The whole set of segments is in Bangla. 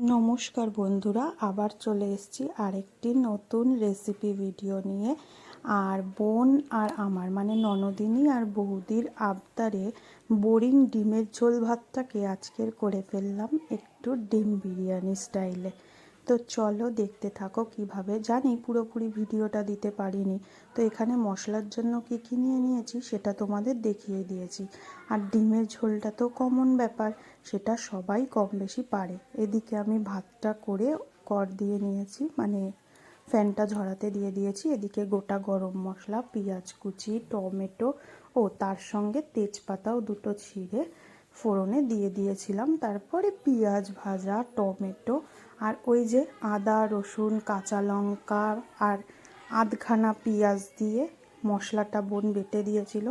নমস্কার বন্ধুরা, আবার চলে এসেছি আরেকটি নতুন রেসিপি ভিডিও নিয়ে। আর বোন আর আমার মানে ননদিনী আর বৌদির আবদারে বোরিং ডিমের ঝোল ভাতটাকে আজকের করে ফেললাম একটু ডিম বিরিয়ানি স্টাইলে তো চলো দেখতে থাকো কীভাবে। জানি পুরোপুরি ভিডিওটা দিতে পারিনি। তো এখানে মশলার জন্য কী কী নিয়ে নিয়েছি সেটা তোমাদের দেখিয়ে দিয়েছি। আর ডিমের ঝোলটা তো কমন ব্যাপার, সেটা সবাই কম বেশি পারে। এদিকে আমি ভাতটা করে কর দিয়ে নিয়েছি মানে ফ্যানটা ঝরাতে দিয়ে দিয়েছি। এদিকে গোটা গরম মশলা, পেঁয়াজ কুচি, টমেটো ও তার সঙ্গে তেজপাতাও দুটো ছিঁড়ে ফোড়নে দিয়ে দিয়েছিলাম। তারপরে পেঁয়াজ ভাজা, টমেটো আর ওই যে আদা, রসুন, কাঁচা লঙ্কা আর আধখানা পেঁয়াজ দিয়ে মশলাটা বোন বেটে দিয়েছিল,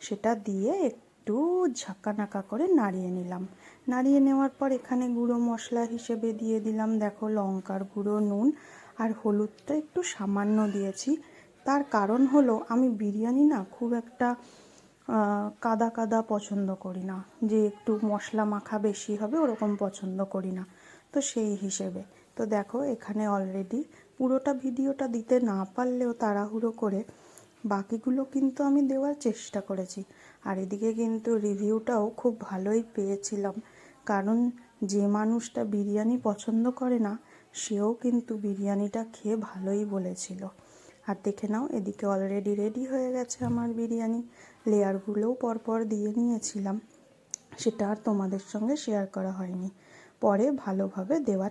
সেটা দিয়ে একটু ঝাঁকানাকা করে নাড়িয়ে নিলাম। নাড়িয়ে নেওয়ার পর এখানে গুঁড়ো মশলা হিসেবে দিয়ে দিলাম, দেখো লঙ্কার গুঁড়ো, নুন আর হলুদটা একটু সামান্য দিয়েছি। তার কারণ হলো আমি বিরিয়ানি না খুব একটা কাদা কাদা পছন্দ করি না। যে একটু মশলা মাখা বেশি হবে ওরকম পছন্দ করি না। তো সেই হিসেবে। তো দেখো, এখানে অলরেডি পুরোটা ভিডিওটা দিতে না পারলেও তাড়াহুড়ো করে বাকিগুলো কিন্তু আমি দেওয়ার চেষ্টা করেছি। আর এদিকে কিন্তু রিভিউটাও খুব ভালোই পেয়েছিলাম। কারণ যে মানুষটা বিরিয়ানি পছন্দ করে না, সেও কিন্তু বিরিয়ানিটা খেয়ে ভালোই বলেছিল। আর দেখে নাও, এদিকে অলরেডি রেডি হয়ে গেছে আমার বিরিয়ানি। লেয়ারগুলোও পরপর দিয়ে নিয়েছিলাম। সেটা আর তোমাদের সঙ্গে শেয়ার করা হয়নি। পরে ভালোভাবে দেওয়ার